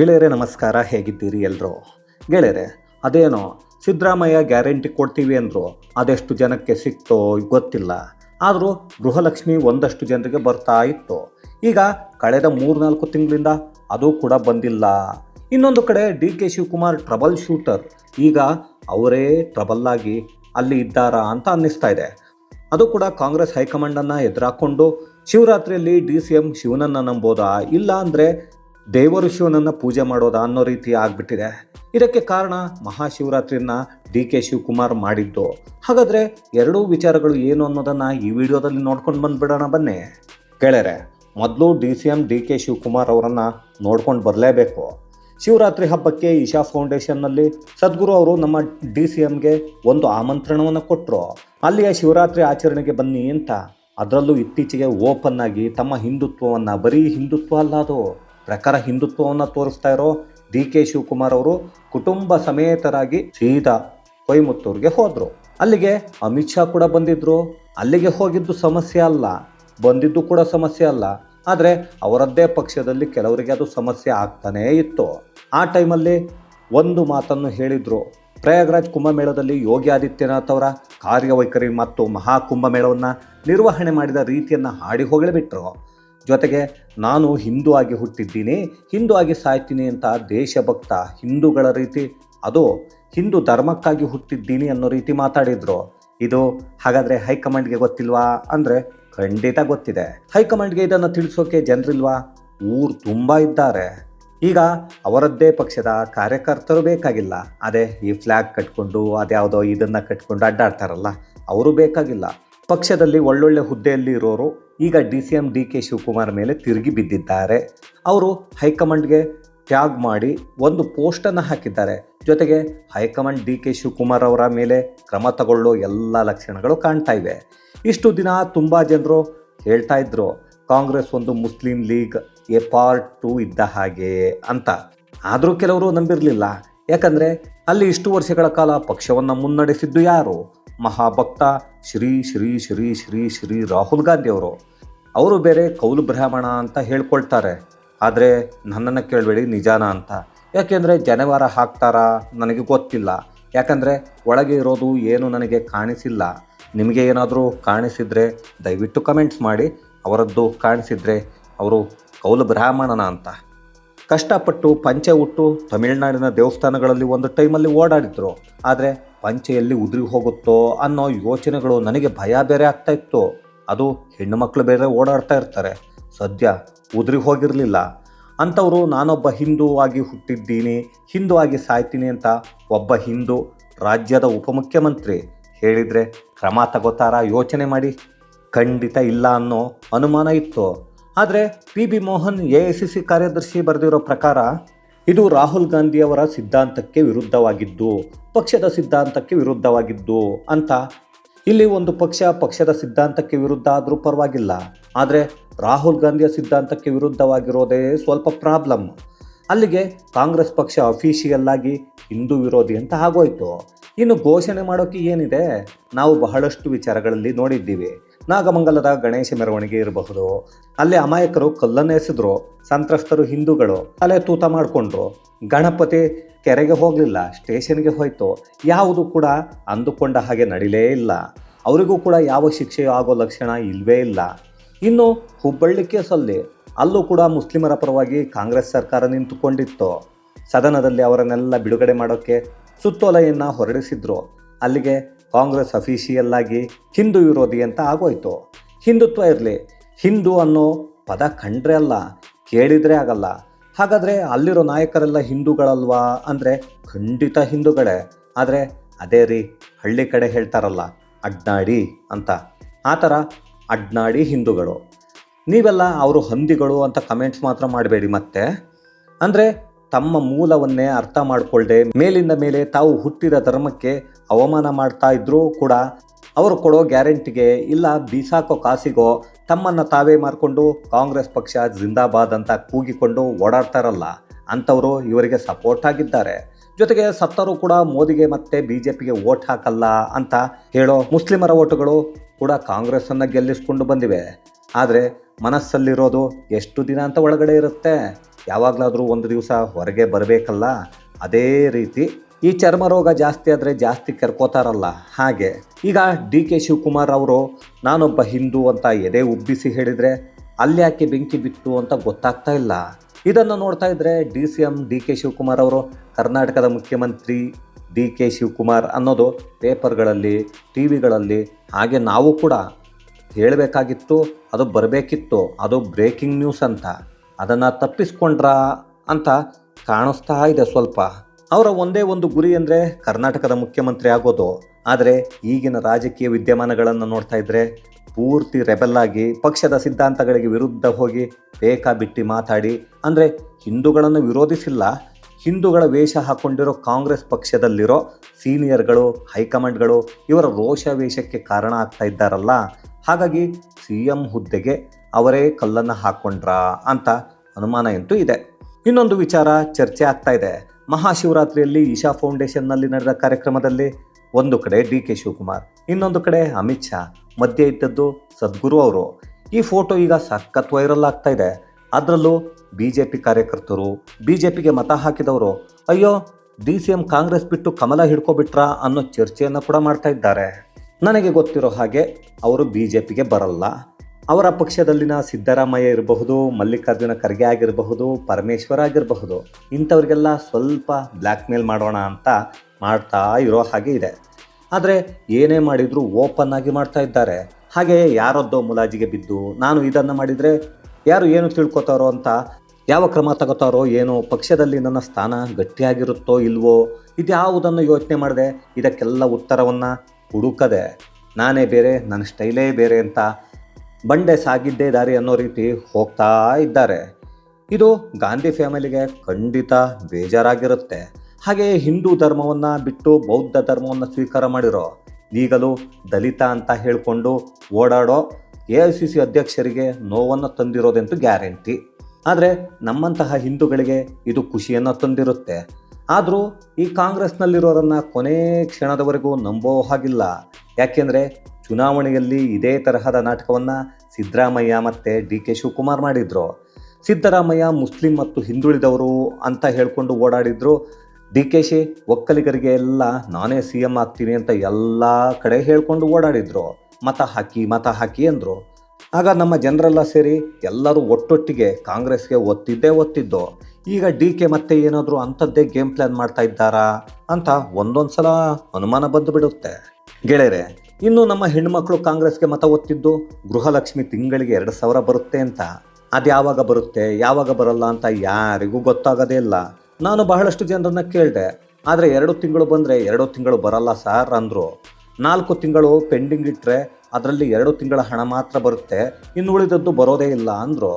ಗೆಳೆಯರೆ, ನಮಸ್ಕಾರ. ಹೇಗಿದ್ದೀರಿ ಎಲ್ಲರೂ ಗೆಳೆಯರೆ, ಅದೇನೋ ಸಿದ್ದರಾಮಯ್ಯ ಗ್ಯಾರಂಟಿ ಕೊಡ್ತೀವಿ ಅಂದರು ಅದೆಷ್ಟು ಜನಕ್ಕೆ ಸಿಕ್ತೋ ಗೊತ್ತಿಲ್ಲ. ಆದರೂ ಗೃಹಲಕ್ಷ್ಮಿ ಒಂದಷ್ಟು ಜನರಿಗೆ ಬರ್ತಾ ಇತ್ತು. ಈಗ ಕಳೆದ ಮೂರ್ನಾಲ್ಕು ತಿಂಗಳಿಂದ ಅದು ಕೂಡ ಬಂದಿಲ್ಲ. ಇನ್ನೊಂದು ಕಡೆ D K Shivakumar trouble shooter, ಈಗ ಅವರೇ ಟ್ರಬಲ್ ಆಗಿ ಅಲ್ಲಿ ಇದ್ದಾರಾ ಅಂತ ಅನ್ನಿಸ್ತಾ ಇದೆ. ಅದು ಕೂಡ ಕಾಂಗ್ರೆಸ್ ಹೈಕಮಾಂಡನ್ನು ಎದುರಾಕೊಂಡು ಶಿವರಾತ್ರಿಯಲ್ಲಿ ಡಿ ಸಿ ಎಂ ಶಿವನನ್ನು ನಂಬೋದಾ? ಇಲ್ಲ ಅಂದರೆ ದೇವರು ಶಿವನನ್ನು ಪೂಜೆ ಮಾಡೋದಾ ಅನ್ನೋ ರೀತಿ ಆಗಿಬಿಟ್ಟಿದೆ. ಇದಕ್ಕೆ ಕಾರಣ ಮಹಾಶಿವರಾತ್ರಿಯನ್ನ ಡಿ ಕೆ ಶಿವಕುಮಾರ್ ಮಾಡಿದ್ದು. ಹಾಗಾದರೆ ಎರಡೂ ವಿಚಾರಗಳು ಏನು ಅನ್ನೋದನ್ನು ಈ ವಿಡಿಯೋದಲ್ಲಿ ನೋಡ್ಕೊಂಡು ಬಂದ್ಬಿಡೋಣ ಬನ್ನಿ. ಕೇಳರೆ ಮೊದಲು D C M D K Shivakumar ಅವರನ್ನು ನೋಡ್ಕೊಂಡು ಬರಲೇಬೇಕು. ಶಿವರಾತ್ರಿ ಹಬ್ಬಕ್ಕೆ ಇಶಾ ಫೌಂಡೇಶನ್ನಲ್ಲಿ ಸದ್ಗುರು ಅವರು ನಮ್ಮ ಡಿ ಸಿ ಎಮ್ಗೆ ಒಂದು ಆಮಂತ್ರಣವನ್ನು ಕೊಟ್ಟರು ಅಲ್ಲಿಯ ಶಿವರಾತ್ರಿ ಆಚರಣೆಗೆ ಬನ್ನಿ ಅಂತ. ಅದರಲ್ಲೂ ಇತ್ತೀಚೆಗೆ ಓಪನ್ ಆಗಿ ತಮ್ಮ ಹಿಂದುತ್ವವನ್ನು, ಬರೀ ಹಿಂದುತ್ವ ಅಲ್ಲ ಅದು. ಪ್ರಖರ ಹಿಂದುತ್ವವನ್ನು ತೋರಿಸ್ತಾ ಇರೋ ಡಿ ಕೆ ಶಿವಕುಮಾರ್ ಅವರು ಕುಟುಂಬ ಸಮೇತರಾಗಿ ಸೀದಾ ಕೊಯಮತ್ತೂರಿಗೆ ಹೋದರು. ಅಲ್ಲಿಗೆ ಅಮಿತ್ ಶಾ ಕೂಡ ಬಂದಿದ್ದರು ಅಲ್ಲಿಗೆ ಹೋಗಿದ್ದು ಸಮಸ್ಯೆ ಅಲ್ಲ. ಬಂದಿದ್ದು ಕೂಡ ಸಮಸ್ಯೆ ಅಲ್ಲ. ಆದರೆ ಅವರದ್ದೇ ಪಕ್ಷದಲ್ಲಿ ಕೆಲವರಿಗೆ ಅದು ಸಮಸ್ಯೆ ಆಗ್ತಾನೇ ಇತ್ತು. ಆ ಟೈಮಲ್ಲಿ ಒಂದು ಮಾತನ್ನು ಹೇಳಿದರು. ಪ್ರಯಾಗ್ರಾಜ್ ಕುಂಭಮೇಳದಲ್ಲಿ ಯೋಗಿ ಆದಿತ್ಯನಾಥ್ ಅವರ ಕಾರ್ಯವೈಖರಿ ಮತ್ತು ಮಹಾ ಕುಂಭಮೇಳವನ್ನು ನಿರ್ವಹಣೆ ಮಾಡಿದ ರೀತಿಯನ್ನು ಹಾಡಿ ಹೊಗಳಿಬಿಟ್ರು. ಜೊತೆಗೆ ನಾನು ಹಿಂದೂ ಆಗಿ ಹುಟ್ಟಿದ್ದೀನಿ, ಹಿಂದೂ ಆಗಿ ಸಾಯ್ತೀನಿ ಅಂತ ದೇಶಭಕ್ತ ಹಿಂದೂಗಳ ರೀತಿ, ಅದು ಹಿಂದೂ ಧರ್ಮಕ್ಕಾಗಿ ಹುಟ್ಟಿದ್ದೀನಿ ಅನ್ನೋ ರೀತಿ ಮಾತಾಡಿದ್ರು. ಇದು ಹಾಗಾದರೆ ಹೈಕಮಾಂಡ್ಗೆ ಗೊತ್ತಿಲ್ವಾ? ಅಂದರೆ ಖಂಡಿತ ಗೊತ್ತಿದೆ. ಹೈಕಮಾಂಡ್ಗೆ ಇದನ್ನು ತಿಳಿಸೋಕೆ ಜನರಿಲ್ವಾ? ಊರು ತುಂಬ ಇದ್ದಾರೆ. ಈಗ ಅವರದ್ದೇ ಪಕ್ಷದ ಕಾರ್ಯಕರ್ತರು ಬೇಕಾಗಿಲ್ಲ. ಅದೇ ಈ ಫ್ಲ್ಯಾಗ್ ಕಟ್ಕೊಂಡು, ಅದ್ಯಾವುದೋ ಇದನ್ನು ಕಟ್ಕೊಂಡು ಅಡ್ಡಾಡ್ತಾರಲ್ಲ, ಅವರು ಬೇಕಾಗಿಲ್ಲ. ಪಕ್ಷದಲ್ಲಿ ಒಳ್ಳೊಳ್ಳೆ ಹುದ್ದೆಯಲ್ಲಿ ಇರೋರು ಈಗ D C M D K Shivakumar ಮೇಲೆ ತಿರುಗಿ ಬಿದ್ದಿದ್ದಾರೆ. ಅವರು ಹೈಕಮಾಂಡ್ಗೆ ಟ್ಯಾಗ್ ಮಾಡಿ ಒಂದು ಪೋಸ್ಟನ್ನು ಹಾಕಿದ್ದಾರೆ. ಜೊತೆಗೆ ಹೈಕಮಾಂಡ್ ಡಿ ಕೆ ಶಿವಕುಮಾರ್ ಅವರ ಮೇಲೆ ಕ್ರಮ ತಗೊಳ್ಳೋ ಎಲ್ಲ ಲಕ್ಷಣಗಳು ಕಾಣ್ತಾ ಇವೆ. ಇಷ್ಟು ದಿನ ತುಂಬ ಜನರು ಹೇಳ್ತಾ ಇದ್ರು, ಕಾಂಗ್ರೆಸ್ ಒಂದು Muslim League a part two ಇದ್ದ ಹಾಗೆ ಅಂತ. ಆದರೂ ಕೆಲವರು ನಂಬಿರಲಿಲ್ಲ. ಯಾಕಂದರೆ ಅಲ್ಲಿ ಇಷ್ಟು ವರ್ಷಗಳ ಕಾಲ ಪಕ್ಷವನ್ನು ಮುನ್ನಡೆಸಿದ್ದು ಯಾರು? ಮಹಾಭಕ್ತ ಶ್ರೀ ಶ್ರೀ ಶ್ರೀ ಶ್ರೀ ಶ್ರೀ ರಾಹುಲ್ ಗಾಂಧಿ ಅವರು ಅವರು ಬೇರೆ ಕೌಲು ಬ್ರಾಹ್ಮಣ ಅಂತ ಹೇಳ್ಕೊಳ್ತಾರೆ. ಆದರೆ ನನ್ನನ್ನು ಕೇಳಬೇಡಿ, ನಿಜಾನ ಅಂತ. ಯಾಕೆಂದರೆ ಜನವಾರ ಹಾಕ್ತಾರಾ? ನನಗೆ ಗೊತ್ತಿಲ್ಲ. ಯಾಕಂದರೆ ಒಳಗೆ ಇರೋದು ಏನು ನನಗೆ ಕಾಣಿಸಿಲ್ಲ. ನಿಮಗೆ ಏನಾದರೂ ಕಾಣಿಸಿದರೆ ದಯವಿಟ್ಟು ಕಮೆಂಟ್ಸ್ ಮಾಡಿ. ಅವರದ್ದು ಕಾಣಿಸಿದರೆ ಅವರು ಕೌಲು ಬ್ರಾಹ್ಮಣನ ಅಂತ. ಕಷ್ಟಪಟ್ಟು ಪಂಚೆ ಉಟ್ಟು ತಮಿಳುನಾಡಿನ ದೇವಸ್ಥಾನಗಳಲ್ಲಿ ಒಂದು ಟೈಮಲ್ಲಿ ಓಡಾಡಿದ್ರು. ಆದರೆ ಪಂಚೆಯಲ್ಲಿ ಉದುರಿ ಹೋಗುತ್ತೋ ಅನ್ನೋ ಯೋಚನೆಗಳು ನನಗೆ ಭಯ ಬೇರೆ ಆಗ್ತಾ ಇತ್ತು. ಅದು ಹೆಣ್ಣು ಮಕ್ಕಳು ಬೇರೆ ಓಡಾಡ್ತಾ ಇರ್ತಾರೆ. ಸದ್ಯ ಉದುರಿ ಹೋಗಿರಲಿಲ್ಲ. ಅಂಥವರು ನಾನೊಬ್ಬ ಹಿಂದೂ ಆಗಿ ಹುಟ್ಟಿದ್ದೀನಿ, ಹಿಂದೂ ಆಗಿ ಸಾಯ್ತೀನಿ ಅಂತ ಒಬ್ಬ ಹಿಂದೂ ರಾಜ್ಯದ ಉಪಮುಖ್ಯಮಂತ್ರಿ ಹೇಳಿದರೆ ಕ್ರಮ ತಗೋತಾರ ಯೋಚನೆ ಮಾಡಿ. ಖಂಡಿತ ಇಲ್ಲ ಅನ್ನೋ ಅನುಮಾನ ಇತ್ತು. ಆದರೆ P B Mohan A C C ಕಾರ್ಯದರ್ಶಿ ಬರೆದಿರೋ ಪ್ರಕಾರ ಇದು ರಾಹುಲ್ ಗಾಂಧಿಯವರ ಸಿದ್ಧಾಂತಕ್ಕೆ ವಿರುದ್ಧವಾಗಿದ್ದು, ಪಕ್ಷದ ಸಿದ್ಧಾಂತಕ್ಕೆ ವಿರುದ್ಧವಾಗಿದ್ದು ಅಂತ. ಇಲ್ಲಿ ಒಂದು ಪಕ್ಷ ಪಕ್ಷದ ಸಿದ್ಧಾಂತಕ್ಕೆ ವಿರುದ್ಧ ಆದರೂ ಪರವಾಗಿಲ್ಲ. ಆದರೆ ರಾಹುಲ್ ಗಾಂಧಿಯ ಸಿದ್ಧಾಂತಕ್ಕೆ ವಿರುದ್ಧವಾಗಿರೋದೇ ಸ್ವಲ್ಪ ಪ್ರಾಬ್ಲಮ್. ಅಲ್ಲಿಗೆ ಕಾಂಗ್ರೆಸ್ ಪಕ್ಷ ಅಫಿಷಿಯಲ್ ಆಗಿ ಹಿಂದೂ ವಿರೋಧಿ ಅಂತ ಆಗೋಯ್ತು. ಇನ್ನು ಘೋಷಣೆ ಮಾಡೋಕೆ ಏನಿದೆ? ನಾವು ಬಹಳಷ್ಟು ವಿಚಾರಗಳಲ್ಲಿ ನೋಡಿದ್ದೀವಿ. ನಾಗಮಂಗಲದ ಗಣೇಶ ಮೆರವಣಿಗೆ ಇರಬಹುದು. ಅಲ್ಲಿ ಅಮಾಯಕರು ಕಲ್ಲನ್ನು ಎಸೆದ್ರು, ಸಂತ್ರಸ್ತರು ಹಿಂದೂಗಳು ಅಲೆ ತೂತ ಮಾಡಿಕೊಂಡ್ರು. ಗಣಪತಿ ಕೆರೆಗೆ ಹೋಗಲಿಲ್ಲ, ಸ್ಟೇಷನ್ಗೆ ಹೋಯ್ತು. ಯಾವುದು ಕೂಡ ಅಂದುಕೊಂಡ ಹಾಗೆ ನಡಿಲೇ ಇಲ್ಲ. ಅವರಿಗೂ ಕೂಡ ಯಾವ ಶಿಕ್ಷೆಯೂ ಆಗೋ ಲಕ್ಷಣ ಇಲ್ಲವೇ ಇಲ್ಲ. ಇನ್ನು ಹುಬ್ಬಳ್ಳಿ ಕೇಸಲ್ಲಿ ಅಲ್ಲೂ ಕೂಡ ಮುಸ್ಲಿಮರ ಪರವಾಗಿ ಕಾಂಗ್ರೆಸ್ ಸರ್ಕಾರ ನಿಂತುಕೊಂಡಿತ್ತು. ಸದನದಲ್ಲಿ ಅವರನ್ನೆಲ್ಲ ಬಿಡುಗಡೆ ಮಾಡೋಕ್ಕೆ ಸುತ್ತೋಲೆಯನ್ನು ಹೊರಡಿಸಿದ್ರು. ಅಲ್ಲಿಗೆ ಕಾಂಗ್ರೆಸ್ ಅಫಿಷಿಯಲ್ ಆಗಿ ಹಿಂದೂ ವಿರೋಧಿ ಅಂತ ಆಗೋಯ್ತು. ಹಿಂದುತ್ವ ಇರಲಿ, ಹಿಂದೂ ಅನ್ನೋ ಪದ ಕಂಡ್ರೆ ಅಲ್ಲ, ಕೇಳಿದರೆ ಆಗಲ್ಲ. ಹಾಗಾದರೆ ಅಲ್ಲಿರೋ ನಾಯಕರೆಲ್ಲ ಹಿಂದೂಗಳಲ್ವಾ? ಅಂದರೆ ಖಂಡಿತ ಹಿಂದೂಗಳೇ. ಆದರೆ ಅದೇ ರೀ, ಹಳ್ಳಿ ಕಡೆ ಹೇಳ್ತಾರಲ್ಲ, ಅಡ್ನಾಡಿ ಅಂತ. ಆ ಥರ ಅಡ್ನಾಡಿ ಹಿಂದೂಗಳು. ನೀವೆಲ್ಲ ಅವರು ಹಂದಿಗಳು ಅಂತ ಕಮೆಂಟ್ಸ್ ಮಾತ್ರ ಮಾಡಬೇಡಿ ಮತ್ತೆ. ಅಂದರೆ ತಮ್ಮ ಮೂಲವನ್ನೇ ಅರ್ಥ ಮಾಡಿಕೊಳ್ಳದೆ ಮೇಲಿಂದ ಮೇಲೆ ತಾವು ಹುಟ್ಟಿದ ಧರ್ಮಕ್ಕೆ ಅವಮಾನ ಮಾಡ್ತಾ ಇದ್ರೂ ಕೂಡ ಅವರು ಕೊಡೋ ಗ್ಯಾರಂಟಿಗೆ ಇಲ್ಲ ಬೀಸಾಕೋ ಕಾಸಿಗೋ ತಮ್ಮನ್ನು ತಾವೇ ಮಾರ್ಕೊಂಡು ಕಾಂಗ್ರೆಸ್ ಪಕ್ಷ ಜಿಂದಾಬಾದ್ ಅಂತ ಕೂಗಿಕೊಂಡು ಓಡಾಡ್ತಾರಲ್ಲ, ಅಂಥವರು ಇವರಿಗೆ ಸಪೋರ್ಟ್ ಆಗಿದ್ದಾರೆ. ಜೊತೆಗೆ ಸತ್ತರೂ ಕೂಡ ಮೋದಿಗೆ ಮತ್ತೆ ಬಿ ಜೆ ಪಿಗೆ ಓಟ್ ಹಾಕಲ್ಲ ಅಂತ ಹೇಳೋ ಮುಸ್ಲಿಮರ ಓಟುಗಳು ಕೂಡ ಕಾಂಗ್ರೆಸ್ಸನ್ನು ಗೆಲ್ಲಿಸ್ಕೊಂಡು ಬಂದಿವೆ. ಆದರೆ ಮನಸ್ಸಲ್ಲಿರೋದು ಎಷ್ಟು ದಿನ ಅಂತ ಒಳಗಡೆ ಇರುತ್ತೆ? ಯಾವಾಗಲಾದರೂ ಒಂದು ದಿವಸ ಹೊರಗೆ ಬರಬೇಕಲ್ಲ? ಅದೇ ರೀತಿ ಈ ಚರ್ಮ ರೋಗ ಜಾಸ್ತಿ ಆದರೆ ಜಾಸ್ತಿ ಕರ್ಕೋತಾರಲ್ಲ, ಹಾಗೆ. ಈಗ ಡಿ ಕೆ ಶಿವಕುಮಾರ್ ಅವರು, ನಾನೊಬ್ಬ ಹಿಂದೂ ಅಂತ ಎದೆ ಉಬ್ಬಿಸಿ ಹೇಳಿದರೆ ಅಲ್ಲಿ ಯಾಕೆ ಬೆಂಕಿ ಬಿತ್ತು ಅಂತ ಗೊತ್ತಾಗ್ತಾ ಇಲ್ಲ. ಇದನ್ನು ನೋಡ್ತಾ ಇದ್ರೆ D C M, D K Shivakumar ಅವರು, ಕರ್ನಾಟಕದ ಮುಖ್ಯಮಂತ್ರಿ ಡಿ ಕೆ ಶಿವಕುಮಾರ್ ಅನ್ನೋದು ಪೇಪರ್ಗಳಲ್ಲಿ, ಟಿ ವಿಗಳಲ್ಲಿ ಹಾಗೆ ನಾವು ಕೂಡ ಹೇಳಬೇಕಾಗಿತ್ತು, ಅದು ಬರಬೇಕಿತ್ತು, ಅದು ಬ್ರೇಕಿಂಗ್ ನ್ಯೂಸ್ ಅಂತ. ಅದನ್ನು ತಪ್ಪಿಸ್ಕೊಂಡ್ರಾ ಅಂತ ಕಾಣಿಸ್ತಾ ಇದೆ ಸ್ವಲ್ಪ. ಅವರ ಒಂದೇ ಒಂದು ಗುರಿ ಅಂದರೆ ಕರ್ನಾಟಕದ ಮುಖ್ಯಮಂತ್ರಿ ಆಗೋದು. ಆದರೆ ಈಗಿನ ರಾಜಕೀಯ ವಿದ್ಯಮಾನಗಳನ್ನು ನೋಡ್ತಾ ಇದ್ರೆ ಪೂರ್ತಿ ರೆಬೆಲ್ ಆಗಿ ಪಕ್ಷದ ಸಿದ್ಧಾಂತಗಳಿಗೆ ವಿರುದ್ಧ ಹೋಗಿ ಬೇಕಾ ಬಿಟ್ಟು ಮಾತಾಡಿ, ಅಂದರೆ ಹಿಂದೂಗಳನ್ನು ವಿರೋಧಿಸಿಲ್ಲ, ಹಿಂದೂಗಳ ವೇಷ ಹಾಕ್ಕೊಂಡಿರೋ ಕಾಂಗ್ರೆಸ್ ಪಕ್ಷದಲ್ಲಿರೋ ಸೀನಿಯರ್ಗಳು, ಹೈಕಮಾಂಡ್ಗಳು ಇವರ ರೋಷ ವೇಷಕ್ಕೆ ಕಾರಣ ಆಗ್ತಾ ಇದ್ದಾರಲ್ಲ. ಹಾಗಾಗಿ ಸಿ ಎಂ ಹುದ್ದೆಗೆ ಅವರೇ ಕಲ್ಲನ್ನು ಹಾಕ್ಕೊಂಡ್ರಾ ಅಂತ ಅನುಮಾನ ಅಂತೂ ಇದೆ. ಇನ್ನೊಂದು ವಿಚಾರ ಚರ್ಚೆ ಆಗ್ತಾ ಇದೆ. ಮಹಾಶಿವರಾತ್ರಿಯಲ್ಲಿ ಈಶಾ ಫೌಂಡೇಶನ್ನಲ್ಲಿ ನಡೆದ ಕಾರ್ಯಕ್ರಮದಲ್ಲಿ ಒಂದು ಕಡೆ ಡಿ ಕೆ ಶಿವಕುಮಾರ್, ಇನ್ನೊಂದು ಕಡೆ ಅಮಿತ್ ಶಾ, ಮಧ್ಯೆ ಇದ್ದದ್ದು ಸದ್ಗುರು ಅವರು. ಈ ಫೋಟೋ ಈಗ ಸಖತ್ ವೈರಲ್ ಆಗ್ತಾ ಇದೆ. ಅದರಲ್ಲೂ ಬಿ ಜೆ ಪಿ ಕಾರ್ಯಕರ್ತರು ಬಿ ಜೆ ಪಿಗೆ ಮತ ಹಾಕಿದವರು, ಅಯ್ಯೋ, ಡಿ ಸಿ ಎಂ ಕಾಂಗ್ರೆಸ್ ಬಿಟ್ಟು ಕಮಲ ಹಿಡ್ಕೊಬಿಟ್ರಾ ಅನ್ನೋ ಚರ್ಚೆಯನ್ನು ಕೂಡ ಮಾಡ್ತಾ ಇದ್ದಾರೆ. ನನಗೆ ಗೊತ್ತಿರೋ ಹಾಗೆ ಅವರು ಬಿ ಜೆ ಪಿಗೆ ಬರಲ್ಲ. ಅವರ ಪಕ್ಷದಲ್ಲಿನ ಸಿದ್ದರಾಮಯ್ಯ ಇರಬಹುದು, ಮಲ್ಲಿಕಾರ್ಜುನ ಖರ್ಗೆ ಆಗಿರಬಹುದು, ಪರಮೇಶ್ವರ ಆಗಿರಬಹುದು, ಇಂಥವ್ರಿಗೆಲ್ಲ ಸ್ವಲ್ಪ ಬ್ಲ್ಯಾಕ್ ಮೇಲ್ ಮಾಡೋಣ ಅಂತ ಮಾಡ್ತಾ ಇರೋ ಹಾಗೆ ಇದೆ. ಆದರೆ ಏನೇ ಮಾಡಿದರೂ ಓಪನ್ ಆಗಿ ಮಾಡ್ತಾ ಇದ್ದಾರೆ. ಹಾಗೆ ಯಾರದ್ದೋ ಮುಲಾಜಿಗೆ ಬಿದ್ದು ನಾನು ಇದನ್ನು ಮಾಡಿದರೆ ಯಾರು ಏನು ತಿಳ್ಕೊತಾರೋ ಅಂತ, ಯಾವ ಕ್ರಮ ತಗೋತಾರೋ ಏನೋ ಪಕ್ಷದಲ್ಲಿ ನನ್ನ ಸ್ಥಾನ ಗಟ್ಟಿಯಾಗಿರುತ್ತೋ ಇಲ್ವೋ, ಇದ್ಯಾವುದನ್ನು ಯೋಚನೆ ಮಾಡಿದೆ ಇದಕ್ಕೆಲ್ಲ ಉತ್ತರವನ್ನು ಹುಡುಕದೆ, ನಾನೇ ಬೇರೆ, ನನ್ನ ಸ್ಟೈಲೇ ಬೇರೆ ಅಂತ ಬಂಡೆ ಸಾಗಿದ್ದೇ ದಾರಿ ಅನ್ನೋ ರೀತಿ ಹೋಗ್ತಾ ಇದ್ದಾರೆ. ಇದು ಗಾಂಧಿ ಫ್ಯಾಮಿಲಿಗೆ ಖಂಡಿತ ಬೇಜಾರಾಗಿರುತ್ತೆ. ಹಾಗೆ ಹಿಂದೂ ಧರ್ಮವನ್ನು ಬಿಟ್ಟು ಬೌದ್ಧ ಧರ್ಮವನ್ನು ಸ್ವೀಕಾರ ಮಾಡಿರೋ, ಈಗಲೂ ದಲಿತ ಅಂತ ಹೇಳಿಕೊಂಡು ಓಡಾಡೋ ಎ ಐ ಸಿ ಸಿ ಅಧ್ಯಕ್ಷರಿಗೆ ನೋವನ್ನು ತಂದಿರೋದಂತೂ ಗ್ಯಾರಂಟಿ. ಆದರೆ ನಮ್ಮಂತಹ ಹಿಂದೂಗಳಿಗೆ ಇದು ಖುಷಿಯನ್ನು ತಂದಿರುತ್ತೆ. ಆದರೂ ಈ ಕಾಂಗ್ರೆಸ್ನಲ್ಲಿರೋರನ್ನು ಕೊನೆ ಕ್ಷಣದವರೆಗೂ ನಂಬೋ ಹಾಗಿಲ್ಲ. ಯಾಕೆಂದರೆ ಚುನಾವಣೆಯಲ್ಲಿ ಇದೇ ತರಹದ ನಾಟಕವನ್ನು ಸಿದ್ದರಾಮಯ್ಯ ಮತ್ತು ಡಿ ಕೆ ಶಿವಕುಮಾರ್ ಮಾಡಿದರು. ಸಿದ್ದರಾಮಯ್ಯ ಮುಸ್ಲಿಂ ಮತ್ತು ಹಿಂದುಳಿದವರು ಅಂತ ಹೇಳಿಕೊಂಡು ಓಡಾಡಿದ್ರು. ಡಿ ಕೆ ಶಿ ಒಕ್ಕಲಿಗರಿಗೆ ಎಲ್ಲ ನಾನೇ ಸಿ ಎಂ ಆಗ್ತೀನಿ ಅಂತ ಎಲ್ಲ ಕಡೆ ಹೇಳ್ಕೊಂಡು ಓಡಾಡಿದ್ರು. ಮತ ಹಾಕಿ ಮತ ಹಾಕಿ ಅಂದರು. ಆಗ ನಮ್ಮ ಜನರೆಲ್ಲ ಸೇರಿ ಎಲ್ಲರೂ ಒಟ್ಟೊಟ್ಟಿಗೆ ಕಾಂಗ್ರೆಸ್ಗೆ ಒತ್ತಿದ್ದೇ ಒತ್ತಿದ್ದು. ಈಗ ಡಿ ಕೆ ಮತ್ತೆ ಏನಾದರೂ ಅಂಥದ್ದೇ ಗೇಮ್ ಪ್ಲ್ಯಾನ್ ಮಾಡ್ತಾ ಇದ್ದಾರಾ ಅಂತ ಒಂದೊಂದು ಸಲ ಅನುಮಾನ ಬಂದು ಬಿಡುತ್ತೆ. ಗೆಳೆಯರೆ, ಇನ್ನು ನಮ್ಮ ಹೆಣ್ಮಕ್ಳು ಕಾಂಗ್ರೆಸ್ಗೆ ಮತ ಒತ್ತಿದ್ದು ಗೃಹಲಕ್ಷ್ಮಿ ತಿಂಗಳಿಗೆ ಎರಡು ಸಾವಿರ ಬರುತ್ತೆ ಅಂತ. ಅದು ಯಾವಾಗ ಬರುತ್ತೆ, ಯಾವಾಗ ಬರಲ್ಲ ಅಂತ ಯಾರಿಗೂ ಗೊತ್ತಾಗೋದೇ ಇಲ್ಲ. ನಾನು ಬಹಳಷ್ಟು ಜನರನ್ನ ಕೇಳಿದೆ, ಆದರೆ ಎರಡು ತಿಂಗಳು ಬಂದರೆ ಎರಡು ತಿಂಗಳು ಬರಲ್ಲ ಸಾರ್ ಅಂದರು. ನಾಲ್ಕು ತಿಂಗಳು ಪೆಂಡಿಂಗ್ ಇಟ್ಟರೆ ಅದರಲ್ಲಿ ಎರಡು ತಿಂಗಳ ಹಣ ಮಾತ್ರ ಬರುತ್ತೆ, ಇನ್ನು ಉಳಿದದ್ದು ಬರೋದೇ ಇಲ್ಲ ಅಂದರು.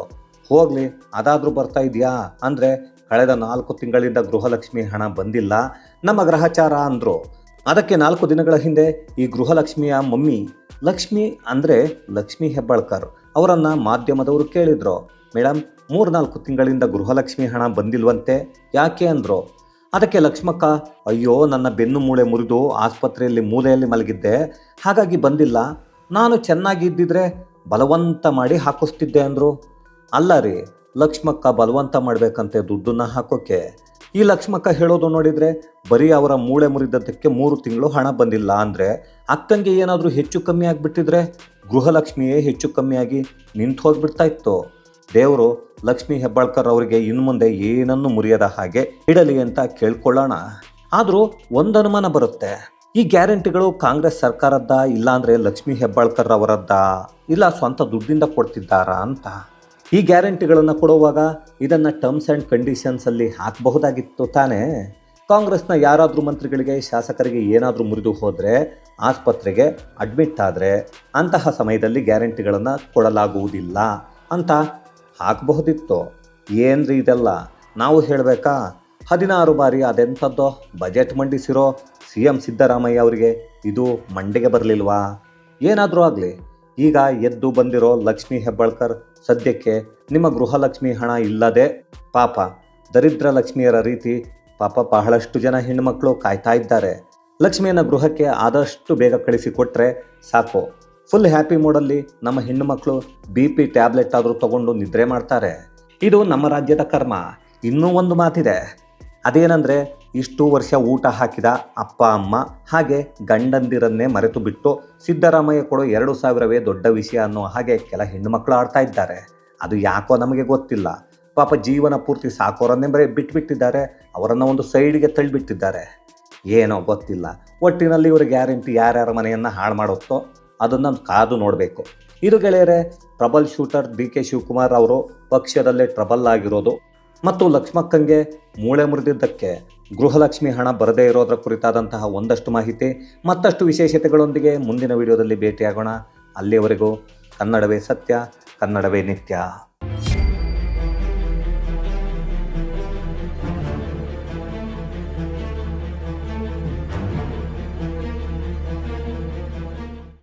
ಹೋಗಲಿ, ಅದಾದರೂ ಬರ್ತಾ ಇದೆಯಾ? ಅಂದರೆ ಕಳೆದ ನಾಲ್ಕು ತಿಂಗಳಿಂದ ಗೃಹಲಕ್ಷ್ಮಿ ಹಣ ಬಂದಿಲ್ಲ, ನಮ್ಮ ಗ್ರಹಚಾರ ಅಂದರು. ಅದಕ್ಕೆ ನಾಲ್ಕು ದಿನಗಳ ಹಿಂದೆ ಈ ಗೃಹಲಕ್ಷ್ಮಿಯ ಮಮ್ಮಿ, ಲಕ್ಷ್ಮಿ ಅಂದರೆ ಲಕ್ಷ್ಮಿ ಹೆಬ್ಬಾಳ್ಕರ್ ಅವರನ್ನು ಮಾಧ್ಯಮದವರು ಕೇಳಿದ್ರು. ಮೇಡಮ್ ಮೂರ್ನಾಲ್ಕು ತಿಂಗಳಿಂದ ಗೃಹಲಕ್ಷ್ಮಿ ಹಣ ಬಂದಿಲ್ವಂತೆ, ಯಾಕೆ ಅಂದರು? ಅದಕ್ಕೆ ಲಕ್ಷ್ಮಕ್ಕ, ಅಯ್ಯೋ, ನನ್ನ ಬೆನ್ನು ಮೂಳೆ ಮುರಿದು ಆಸ್ಪತ್ರೆಯಲ್ಲಿ ಮೂಲೆಯಲ್ಲಿ ಮಲಗಿದ್ದೆ, ಹಾಗಾಗಿ ಬಂದಿಲ್ಲ. ನಾನು ಚೆನ್ನಾಗಿ ಇದ್ದಿದ್ರೆ ಬಲವಂತ ಮಾಡಿ ಹಾಕಿಸ್ತಿದ್ದೆ ಅಂದರು. ಅಲ್ಲ ರೀ, ಲಕ್ಷ್ಮಕ್ಕ ಬಲವಂತ ಮಾಡಬೇಕಂತೆ ದುಡ್ಡನ್ನು ಹಾಕೋಕೆ. ಈ ಲಕ್ಷ್ಮಕ್ಕ ಹೇಳೋದು ನೋಡಿದರೆ, ಬರೀ ಅವರ ಮೂಳೆ ಮುರಿದದ್ದಕ್ಕೆ ಮೂರು ತಿಂಗಳು ಹಣ ಬಂದಿಲ್ಲ ಅಂದರೆ, ಅಕ್ಕಂಗೆ ಏನಾದರೂ ಹೆಚ್ಚು ಕಮ್ಮಿ ಆಗಿಬಿಟ್ಟಿದ್ರೆ ಗೃಹಲಕ್ಷ್ಮಿಯೇ ಹೆಚ್ಚು ಕಮ್ಮಿಯಾಗಿ ನಿಂತು ಹೋಗ್ಬಿಡ್ತಾ ಇತ್ತು. ದೇವರು ಲಕ್ಷ್ಮೀ ಹೆಬ್ಬಾಳ್ಕರ್ ಅವರಿಗೆ ಇನ್ನು ಮುಂದೆ ಏನನ್ನು ಮುರಿಯದ ಹಾಗೆ ಇಡಲಿ ಅಂತ ಕೇಳ್ಕೊಳ್ಳೋಣ. ಆದರೂ ಒಂದು ಅನುಮಾನ ಬರುತ್ತೆ. ಈ ಗ್ಯಾರಂಟಿಗಳು ಕಾಂಗ್ರೆಸ್ ಸರ್ಕಾರದ್ದ ಇಲ್ಲಾಂದರೆ ಲಕ್ಷ್ಮೀ ಹೆಬ್ಬಾಳ್ಕರ್ ಅವರದ್ದ ಇಲ್ಲ ಸ್ವಂತ ದುಡ್ಡಿಂದ ಕೊಡ್ತಿದ್ದಾರಾ ಅಂತ. ಈ ಗ್ಯಾರಂಟಿಗಳನ್ನು ಕೊಡುವಾಗ ಇದನ್ನು ಟರ್ಮ್ಸ್ ಆ್ಯಂಡ್ ಕಂಡೀಷನ್ಸಲ್ಲಿ ಹಾಕಬಹುದಾಗಿತ್ತು ತಾನೇ? ಕಾಂಗ್ರೆಸ್ನ ಯಾರಾದರೂ ಮಂತ್ರಿಗಳಿಗೆ, ಶಾಸಕರಿಗೆ ಏನಾದರೂ ಮುರಿದು ಹೋದರೆ, ಆಸ್ಪತ್ರೆಗೆ ಅಡ್ಮಿಟ್ ಆದರೆ ಅಂತಹ ಸಮಯದಲ್ಲಿ ಗ್ಯಾರಂಟಿಗಳನ್ನು ಕೊಡಲಾಗುವುದಿಲ್ಲ ಅಂತ ಹಾಕಬಹುದಿತ್ತು. ಏನ್ರಿ ಇದೆಲ್ಲ? ನಾವು ಹೇಳಬೇಕಾ? ಹದಿನಾರು ಬಾರಿ ಅದೆಂಥದ್ದೋ ಬಜೆಟ್ ಮಂಡಿಸಿರೋ ಸಿ ಎಂ ಸಿದ್ದರಾಮಯ್ಯ ಅವರಿಗೆ ಇದು ಮಂಡಿಗೆ ಬರಲಿಲ್ವಾ? ಏನಾದರೂ ಆಗಲಿ. ಈಗ ಎದ್ದು ಬಂದಿರೋ ಲಕ್ಷ್ಮೀ ಹೆಬ್ಬಾಳ್ಕರ್ ಸದ್ಯಕ್ಕೆ ನಿಮ್ಮ ಗೃಹಲಕ್ಷ್ಮಿ ಹಣ ಇಲ್ಲದೆ ಪಾಪ ದರಿದ್ರ ಲಕ್ಷ್ಮಿಯರ ರೀತಿ ಪಾಪ ಬಹಳಷ್ಟು ಜನ ಹೆಣ್ಣುಮಕ್ಕಳು ಕಾಯ್ತಾ ಇದ್ದಾರೆ. ಲಕ್ಷ್ಮಿಯನ್ನು ಗೃಹಕ್ಕೆ ಆದಷ್ಟು ಬೇಗ ಕಳಿಸಿಕೊಟ್ರೆ ಸಾಕು. ಫುಲ್ ಹ್ಯಾಪಿ ಮೋಡಲ್ಲಿ ನಮ್ಮ ಹೆಣ್ಣು ಮಕ್ಕಳು ಬಿ ಪಿ ಟ್ಯಾಬ್ಲೆಟ್ ಆದರೂ ತಗೊಂಡು ನಿದ್ರೆ ಮಾಡ್ತಾರೆ. ಇದು ನಮ್ಮ ರಾಜ್ಯದ ಕರ್ಮ. ಇನ್ನೂ ಒಂದು ಮಾತಿದೆ. ಅದೇನೆಂದರೆ, ಇಷ್ಟು ವರ್ಷ ಊಟ ಹಾಕಿದ ಅಪ್ಪ, ಅಮ್ಮ, ಹಾಗೆ ಗಂಡಂದಿರನ್ನೇ ಮರೆತು ಬಿಟ್ಟು ಸಿದ್ದರಾಮಯ್ಯ ಕೊಡೋ ಎರಡು ಸಾವಿರವೇ ದೊಡ್ಡ ವಿಷಯ ಅನ್ನೋ ಹಾಗೆ ಕೆಲ ಹೆಣ್ಣುಮಕ್ಕಳು ಆಡ್ತಾ ಇದ್ದಾರೆ. ಅದು ಯಾಕೋ ನಮಗೆ ಗೊತ್ತಿಲ್ಲ. ಪಾಪ ಜೀವನ ಪೂರ್ತಿ ಸಾಕೋರನ್ನೇ ಬರೀ ಬಿಟ್ಬಿಟ್ಟಿದ್ದಾರೆ. ಅವರನ್ನು ಒಂದು ಸೈಡ್ಗೆ ತಳ್ಳಿಬಿಟ್ಟಿದ್ದಾರೆ. ಏನೋ ಗೊತ್ತಿಲ್ಲ. ಒಟ್ಟಿನಲ್ಲಿ ಇವರು ಗ್ಯಾರಂಟಿ ಯಾರ್ಯಾರ ಮನೆಯನ್ನು ಹಾಳು ಮಾಡುತ್ತೋ ಅದನ್ನು ಕಾದು ನೋಡಬೇಕು. ಇದು ಗೆಳೆಯರೆ, trouble shooter D K Shivakumar ಅವರು ಪಕ್ಷದಲ್ಲೇ ಟ್ರಬಲ್ ಆಗಿರೋದು ಮತ್ತು ಲಕ್ಷ್ಮಕ್ಕಂಗೆ ಮೂಳೆ ಮುರಿದಿದ್ದಕ್ಕೆ ಗೃಹಲಕ್ಷ್ಮಿ ಹಣ ಬರದೇ ಇರೋದರ ಕುರಿತಾದಂತಹ ಒಂದಷ್ಟು ಮಾಹಿತಿ, ಮತ್ತಷ್ಟು ವಿಶೇಷತೆಗಳೊಂದಿಗೆ ಮುಂದಿನ ವಿಡಿಯೋದಲ್ಲಿ ಭೇಟಿಯಾಗೋಣ. ಅಲ್ಲಿಯವರೆಗೂ ಕನ್ನಡವೇ ಸತ್ಯ, ಕನ್ನಡವೇ ನಿತ್ಯ.